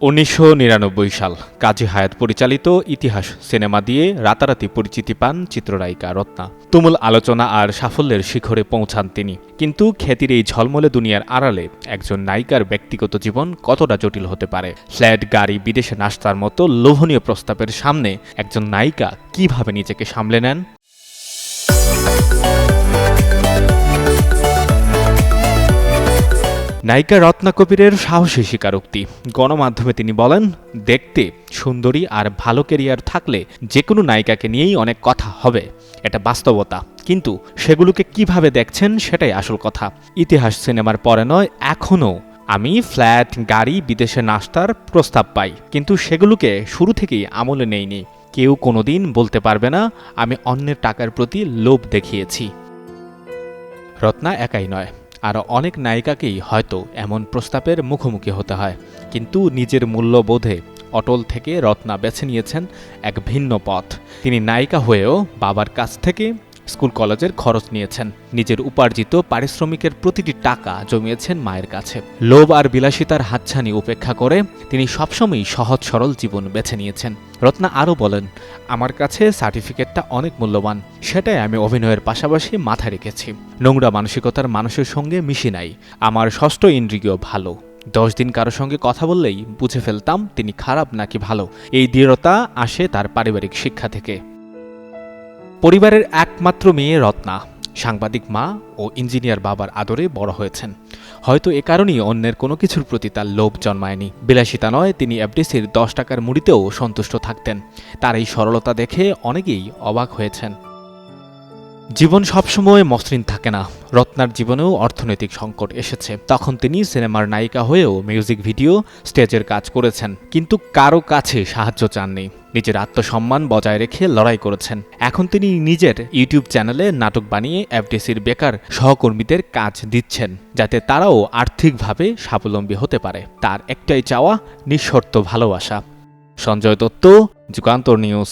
উনিশশো নিরানব্বই সাল, কাজী হায়াত পরিচালিত ইতিহাস সিনেমা দিয়ে রাতারাতি পরিচিতি পান চিত্রনায়িকা রত্না। তুমুল আলোচনা আর সাফল্যের শিখরে পৌঁছান তিনি। কিন্তু খ্যাতির এই ঝলমলে দুনিয়ার আড়ালে একজন নায়িকার ব্যক্তিগত জীবন কতটা জটিল হতে পারে? ফ্ল্যাট, গাড়ি, বিদেশে নাস্তার মতো লোভনীয় প্রস্তাবের সামনে একজন নায়িকা কীভাবে নিজেকে সামলে নেন? নায়িকা রত্না কবিরের সাহসী স্বীকারোক্তি। গণমাধ্যমে তিনি বলেন, দেখতে, সুন্দরী আর ভালো কেরিয়ার থাকলে যে কোনো নায়িকাকে নিয়েই অনেক কথা হবে। এটা বাস্তবতা। কিন্তু সেগুলোকে কীভাবে দেখছেন সেটাই আসল কথা। ইতিহাস সিনেমার পরে নয়, এখনও আমি ফ্ল্যাট, গাড়ি, বিদেশে নাস্তার প্রস্তাব পাই। কিন্তু সেগুলোকে শুরু থেকেই আমলে নেইনি। কেউ কোনোদিন বলতে পারবে না, আমি অন্যের টাকার প্রতি লোভ দেখিয়েছি। রত্না একাই নয়। আরও অনেক নায়িকাকেই হয়তো এমন প্রস্তাবের মুখোমুখি হতে হয়। কিন্তু নিজের মূল্যবোধে অটল থেকে রত্না বেছে নিয়েছেন এক ভিন্ন পথ। তিনি নায়িকা হয়েও বাবার কাছ থেকে স্কুল কলেজের খরচ নিয়েছেন। নিজের উপার্জিত পারিশ্রমিকের প্রতিটি টাকা জমিয়েছেন মায়ের কাছে। লোভ আর বিলাসিতার হাতছানি উপেক্ষা করে তিনি সবসময়ই সহজ সরল জীবন বেছে নিয়েছেন। রত্না আরও বলেন, আমার কাছে সার্টিফিকেটটা অনেক মূল্যবান। সেটাই আমি অভিনয়ের পাশাপাশি মাথায় রেখেছি। নোংরা মানসিকতার মানুষের সঙ্গে মিশি নাই। আমার ষষ্ঠ ইন্দ্রিয় ভালো। দশ দিন কারও সঙ্গে কথা বললেই বুঝে ফেলতাম তিনি খারাপ নাকি ভালো। এই দৃঢ়তা আসে তার পারিবারিক শিক্ষা থেকে। পরিবারের একমাত্র মেয়ে রত্না। সাংবাদিক মা ও ইঞ্জিনিয়ার বাবার আদরে বড় হয়েছেন। হয়তো এ কারণেই অন্যের কোনো কিছুর প্রতি তার লোভ জন্মায়নি। বিলাসিতা নয়, তিনি এফডিসির দশ টাকার মুড়িতেও সন্তুষ্ট থাকতেন। তার এই সরলতা দেখে অনেকেই অবাক হয়েছেন। জীবন সবসময় মসৃণ থাকে না। রত্নার জীবনেও অর্থনৈতিক সংকট এসেছে। তখন তিনি সিনেমার নায়িকা হয়েও মিউজিক ভিডিও, স্টেজের কাজ করেছেন। কিন্তু কারও কাছে সাহায্য চাননি। নিজের আত্মসম্মান বজায় রেখে লড়াই করেছেন। এখন তিনি নিজের ইউটিউব চ্যানেলে নাটক বানিয়ে এফডিসির বেকার সহকর্মীদের কাজ দিচ্ছেন, যাতে তারাও আর্থিকভাবে স্বাবলম্বী হতে পারে। তার একটাই চাওয়া, নিঃশর্ত ভালোবাসা। সঞ্জয় দত্ত, যুগান্তর নিউজ।